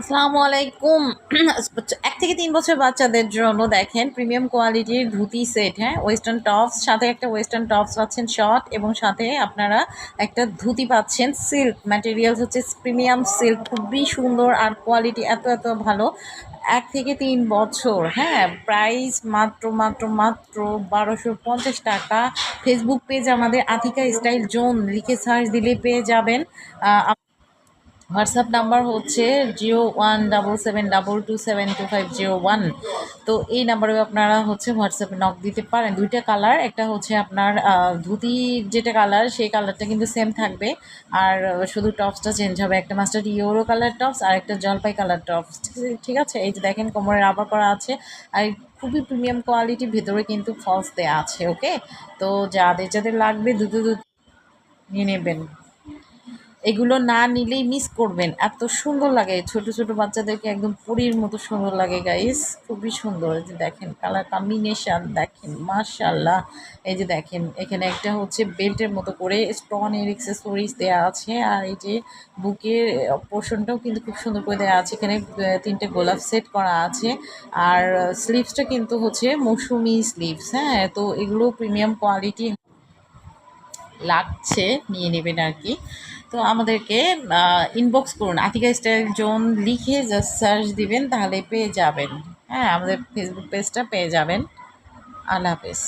আসসালামু আলাইকুম। এক থেকে তিন বছর বাচ্চাদের জন্য দেখেন প্রিমিয়াম কোয়ালিটির ধুতি সেট হ্যাঁ? ওয়েস্টার্ন টপস সাথে একটা ওয়েস্টার্ন টপস পাচ্ছেন শর্ট এবং সাথে আপনারা একটা ধুতি পাচ্ছেন সিল্ক ম্যাটেরিয়ালস হচ্ছে প্রিমিয়াম সিল্ক খুবই সুন্দর আর কোয়ালিটি এত এত ভালো। এক থেকে তিন বছর হ্যাঁ? প্রাইস মাত্র মাত্র মাত্র বারোশো পঞ্চাশ টাকা। ফেসবুক পেজ আমাদের আথিকা স্টাইল জোন লিখে সার্চ দিলে পেয়ে যাবেন। হোয়াটসঅ্যাপ নাম্বার হচ্ছে zero one double seven double two seven two five zero one. তো এই নাম্বারে আপনারা হচ্ছে হোয়াটসঅ্যাপে নক দিতে পারেন। দুইটা কালার একটা হচ্ছে আপনার ধুতি যেটা কালার সেই কালারটা কিন্তু সেম থাকবে। আর শুধু টপসটা চেঞ্জ হবে। একটা মাস্টার ইউরো কালার টপস আর একটা জলপাই কালার টপস ঠিক আছে এই যে দেখেন কোমরের আবার করা আছে। আর খুবই প্রিমিয়াম কোয়ালিটি ভেতরে কিন্তু ফলস দেওয়া আছে ওকে তো যাদের যাদের লাগবে দুটো দুটো নিয়ে নেবেন। এগুলো না নিলেই মিস করবেন। এত সুন্দর লাগে। ছোট ছোট বাচ্চাদেরকে একদম পুরীর মতো সুন্দর লাগে গাইস খুবই সুন্দর। এই যে দেখেন কালার কম্বিনেশন দেখেন মাশাল্লাহ এই যে দেখেন, এখানে একটা হচ্ছে বেল্টের মতো করে স্টোন এর এক্সেসরিজ দেওয়া আছে। আর এই যে বুকের পোর্শনটাও কিন্তু খুব সুন্দর করে দেওয়া আছে। এখানে তিনটে গোলাপ সেট করা আছে। আর স্লিভসটা কিন্তু হচ্ছে মৌসুমি স্লিভস হ্যাঁ? তো এগুলো প্রিমিয়াম কোয়ালিটি লাগছে, নিয়ে নেবেন আর কি। তো আমাদেরকে ইনবক্স করুন। আতিকা স্টাইল জোন লিখে জাস্ট সার্চ দিবেন, তাহলে পেয়ে যাবেন। হ্যাঁ আমাদের ফেসবুক পেজটা পেয়ে যাবেন। আল্লাহ হাফেজ।